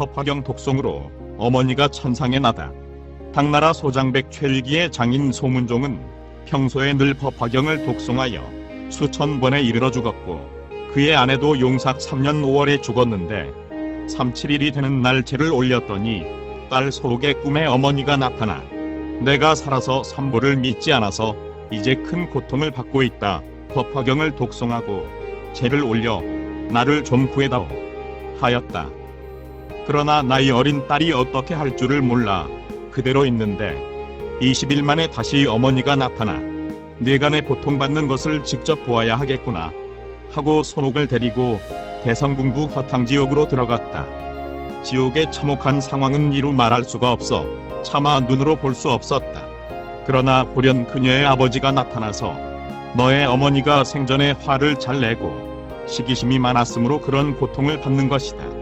법화경 독송으로 어머니가 천상에 나다. 당나라 소장백 최일기의 장인 소문종은 평소에 늘 법화경을 독송하여 수천 번에 이르러 죽었고 그의 아내도 용삭 3년 5월에 죽었는데 37일이 되는 날 제를 올렸더니 딸 소옥의 꿈에 어머니가 나타나 내가 살아서 선보를 믿지 않아서 이제 큰 고통을 받고 있다. 법화경을 독송하고 제를 올려 나를 좀 구해다오 하였다. 그러나 나이 어린 딸이 어떻게 할 줄을 몰라 그대로 있는데 20일 만에 다시 어머니가 나타나 내가 내 고통받는 것을 직접 보아야 하겠구나 하고 손옥을 데리고 대성궁부 허탕지옥으로 들어갔다. 지옥의 참혹한 상황은 이루 말할 수가 없어 차마 눈으로 볼 수 없었다. 그러나 불현 그녀의 아버지가 나타나서 너의 어머니가 생전에 화를 잘 내고 시기심이 많았으므로 그런 고통을 받는 것이다.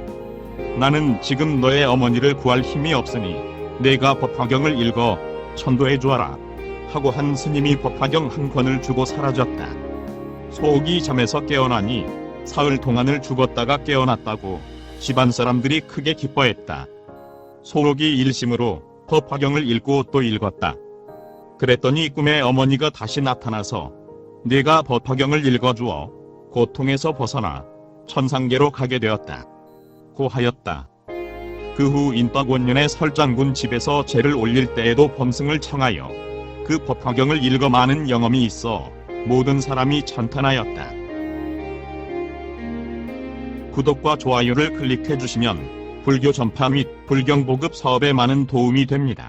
나는 지금 너의 어머니를 구할 힘이 없으니 내가 법화경을 읽어 천도해 주어라 하고 한 스님이 법화경 한 권을 주고 사라졌다. 소옥이 잠에서 깨어나니 사흘 동안을 죽었다가 깨어났다고 집안 사람들이 크게 기뻐했다. 소옥이 일심으로 법화경을 읽고 또 읽었다. 그랬더니 꿈에 어머니가 다시 나타나서 네가 법화경을 읽어주어 고통에서 벗어나 천상계로 가게 되었다. 고 하였다. 그 후 인덕원년의 설장군 집에서 제를 올릴 때에도 범승을 청하여 그 법화경을 읽어 많은 영험이 있어 모든 사람이 찬탄하였다. 구독과 좋아요를 클릭해 주시면 불교 전파 및 불경 보급 사업에 많은 도움이 됩니다.